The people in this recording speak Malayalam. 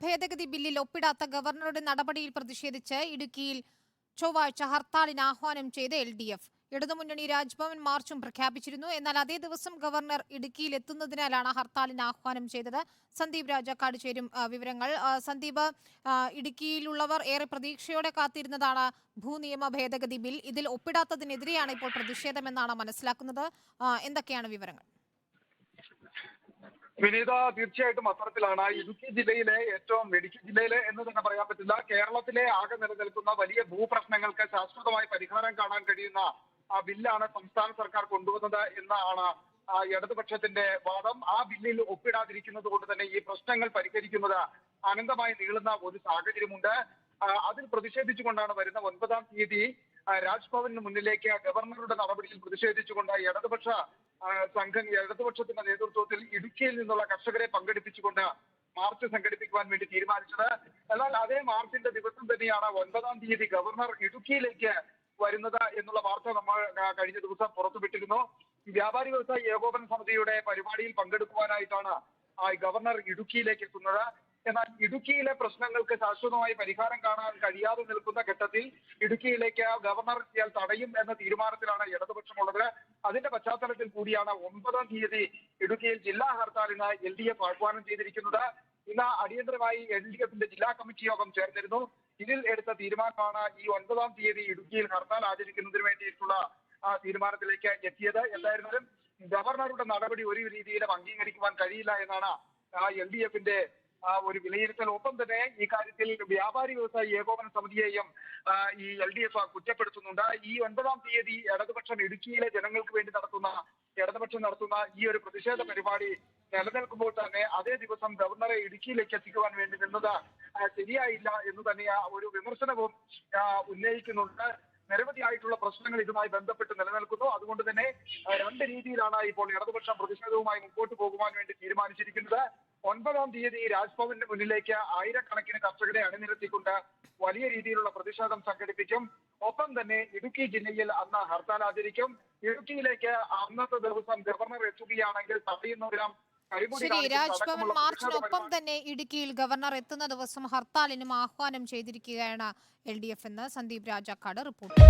ഭേദഗതി ബില്ലിൽ ഒപ്പിടാത്ത ഗവർണറുടെ നടപടിയിൽ പ്രതിഷേധിച്ച് ഇടുക്കിയിൽ ചൊവ്വാഴ്ച ഹർത്താലിന് ആഹ്വാനം ചെയ്ത് എൽ ഡി എഫ്. ഇടതുമുന്നണി രാജ്ഭവൻ മാർച്ചും പ്രഖ്യാപിച്ചിരുന്നു. എന്നാൽ അതേ ദിവസം ഗവർണർ ഇടുക്കിയിൽ എത്തുന്നതിനാലാണ് ഹർത്താലിന് ആഹ്വാനം ചെയ്തത്. സന്ദീപ് രാജാക്കാട് ചേരും വിവരങ്ങൾ. സന്ദീപ് ഇടുക്കിയിലുള്ളവർ ഏറെ പ്രതീക്ഷയോടെ കാത്തിരുന്നതാണ് ഭൂനിയമ ഭേദഗതി ബിൽ. ഇതിൽ ഒപ്പിടാത്തതിനെതിരെയാണ് ഇപ്പോൾ പ്രതിഷേധമെന്നാണ് മനസ്സിലാക്കുന്നത്. എന്തൊക്കെയാണ് വിവരങ്ങൾ? വിനീത തീർച്ചയായിട്ടും അത്തരത്തിലാണ്. ഇടുക്കി ജില്ലയിലെ ഏറ്റവും ഇടുക്കി ജില്ലയിലെ എന്ന് തന്നെ പറയാൻ പറ്റില്ല കേരളത്തിലെ ആകെ നിലനിൽക്കുന്ന വലിയ ഭൂപ്രശ്നങ്ങൾക്ക് ശാശ്വതമായി പരിഹാരം കാണാൻ കഴിയുന്ന ആ ബില്ലാണ് സംസ്ഥാന സർക്കാർ കൊണ്ടുവന്നത് എന്നാണ് ഇടതുപക്ഷത്തിന്റെ വാദം. ആ ബില്ലിൽ ഒപ്പിടാതിരിക്കുന്നത് കൊണ്ട് തന്നെ ഈ പ്രശ്നങ്ങൾ പരിഹരിക്കുന്നത് അനന്തമായി നീളുന്ന ഒരു സാഹചര്യമുണ്ട്. അതിൽ പ്രതിഷേധിച്ചുകൊണ്ടാണ് വരുന്ന ഒൻപതാം തീയതി രാജ്ഭവന് മുന്നിലേക്ക് ഗവർണറുടെ നടപടിയിൽ പ്രതിഷേധിച്ചുകൊണ്ട് ഇടതുപക്ഷ സംഘം ഇടതുപക്ഷത്തിന്റെ നേതൃത്വത്തിൽ ഇടുക്കിയിൽ നിന്നുള്ള കർഷകരെ പങ്കെടുപ്പിച്ചുകൊണ്ട് മാർച്ച് സംഘടിപ്പിക്കുവാൻ വേണ്ടി തീരുമാനിച്ചത്. എന്നാൽ അതേ മാർച്ചിന്റെ ദിവസം തന്നെയാണ് ഒൻപതാം തീയതി ഗവർണർ ഇടുക്കിയിലേക്ക് വരുന്നത് എന്നുള്ള വാർത്ത നമ്മൾ കഴിഞ്ഞ ദിവസം പുറത്തുവിട്ടിരുന്നു. വ്യാപാരി വ്യവസായി ഏകോപന സമിതിയുടെ പരിപാടിയിൽ പങ്കെടുക്കുവാനായിട്ടാണ് ഗവർണർ ഇടുക്കിയിലേക്ക് എത്തുന്നത്. എന്നാൽ ഇടുക്കിയിലെ പ്രശ്നങ്ങൾക്ക് ശാശ്വതമായി പരിഹാരം കാണാൻ കഴിയാതെ നിൽക്കുന്ന ഘട്ടത്തിൽ ഇടുക്കിയിലേക്ക് ഗവർണർ എത്തിയാൽ തടയും എന്ന തീരുമാനത്തിലാണ് ഇടതുപക്ഷമുള്ളത്. അതിന്റെ പശ്ചാത്തലത്തിൽ കൂടിയാണ് ഒമ്പതാം തീയതി ഇടുക്കിയിൽ ജില്ലാ ഹർത്താലിന് എൽ ഡി എഫ് ആഹ്വാനം ചെയ്തിരിക്കുന്നത്. ഇന്ന് അടിയന്തരമായി എൽ ഡി എഫിന്റെ ജില്ലാ കമ്മിറ്റി യോഗം ചേർന്നിരുന്നു. ഇതിൽ എടുത്ത തീരുമാനമാണ് ഈ ഒൻപതാം തീയതി ഇടുക്കിയിൽ ഹർത്താൽ ആചരിക്കുന്നതിന് വേണ്ടിയിട്ടുള്ള ആ, തീരുമാനത്തിലേക്ക് എത്തിയത്. എന്തായിരുന്നാലും ഗവർണറുടെ നടപടി ഒരു രീതിയിലും അംഗീകരിക്കുവാൻ കഴിയില്ല എന്നാണ് എൽ ഡി എഫിന്റെ ഒരു വിലയിരുത്തൽ ഒപ്പം തന്നെ ഈ കാര്യത്തിൽ വ്യാപാരി വ്യവസായി ഏകോപന സമിതിയെയും ഈ എൽ ഡി എഫ് കുറ്റപ്പെടുത്തുന്നുണ്ട്. ഈ ഒൻപതാം തീയതി ഇടതുപക്ഷം ഇടുക്കിയിലെ ജനങ്ങൾക്ക് വേണ്ടി നടത്തുന്ന ഇടതുപക്ഷം നടത്തുന്ന ഈ ഒരു പ്രതിഷേധ പരിപാടി നിലനിൽക്കുമ്പോൾ തന്നെ അതേ ദിവസം ഗവർണറെ ഇടുക്കിയിലേക്ക് എത്തിക്കുവാൻ വേണ്ടി നിന്നത് ശരിയായില്ല എന്ന് തന്നെ ഒരു വിമർശനവും ഉന്നയിക്കുന്നുണ്ട്. നിരവധി ആയിട്ടുള്ള പ്രശ്നങ്ങൾ ഇതുമായി ബന്ധപ്പെട്ട് നിലനിൽക്കുന്നു. അതുകൊണ്ട് തന്നെ രണ്ട് രീതിയിലാണ് ഇപ്പോൾ ഇടതുപക്ഷം പ്രതിഷേധവുമായി മുമ്പോട്ട് പോകുവാൻ വേണ്ടി തീരുമാനിച്ചിരിക്കുന്നത്. ഒൻപതാം തീയതി രാജ്ഭവന്റെ മുന്നിലേക്ക് ആയിരക്കണക്കിന് കർഷകരെ അണിനിരത്തിക്കൊണ്ട് വലിയ രീതിയിലുള്ള പ്രതിഷേധം സംഘടിപ്പിക്കും. ഒപ്പം തന്നെ ഇടുക്കി ജില്ലയിൽ അന്ന് ഹർത്താൽ ആചരിക്കും. ഇടുക്കിയിലേക്ക് അന്നത്തെ ദിവസം ഗവർണർ എത്തുകയാണെങ്കിൽ കരിമുടി ശരി രാജ്ഭവൻ മാർച്ചിനൊപ്പം തന്നെ ഇടുക്കിയിൽ ഗവർണർ എത്തുന്ന ദിവസം ഹർത്താലിനും ആഹ്വാനം ചെയ്തിരിക്കുകയാണ് എൽ ഡി എഫ് എന്ന് സന്ദീപ് രാജാക്കാട് റിപ്പോർട്ട്.